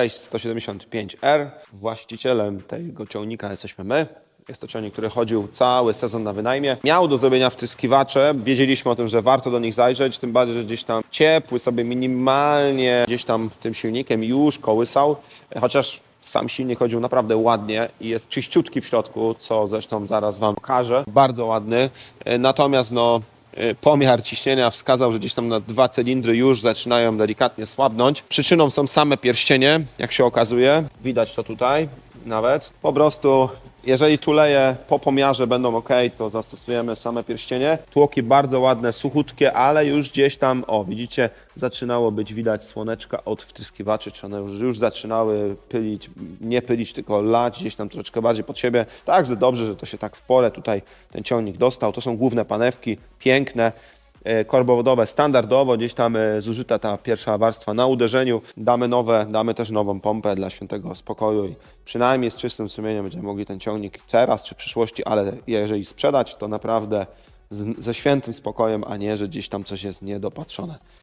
6175R. Właścicielem tego ciągnika jesteśmy my. Jest to ciągnik, który chodził cały sezon na wynajmie. Miał do zrobienia wtryskiwacze. Wiedzieliśmy o tym, że warto do nich zajrzeć, tym bardziej, że gdzieś tam ciepły sobie minimalnie gdzieś tam tym silnikiem już kołysał. Chociaż sam silnik chodził naprawdę ładnie i jest czyściutki w środku, co zresztą zaraz Wam pokażę. Bardzo ładny. Natomiast no, pomiar ciśnienia wskazał, że gdzieś tam na dwa cylindry już zaczynają delikatnie słabnąć. Przyczyną są same pierścienie, jak się okazuje. Widać to tutaj nawet. Po prostu jeżeli tuleje po pomiarze będą ok, to zastosujemy same pierścienie. Tłoki bardzo ładne, suchutkie, ale już gdzieś tam, o widzicie, zaczynało być widać słoneczka od wtryskiwaczy, czy one już, już zaczynały pylić, nie pylić, tylko lać gdzieś tam troszeczkę bardziej pod siebie. Także dobrze, że to się tak w porę tutaj ten ciągnik dostał. To są główne panewki, piękne korbowodowe standardowo, gdzieś tam e, zużyta ta pierwsza warstwa na uderzeniu. Damy nowe, damy też nową pompę dla świętego spokoju i przynajmniej z czystym sumieniem będziemy mogli ten ciągnik teraz czy w przyszłości, ale jeżeli sprzedać, to naprawdę z, ze świętym spokojem, a nie, że gdzieś tam coś jest niedopatrzone.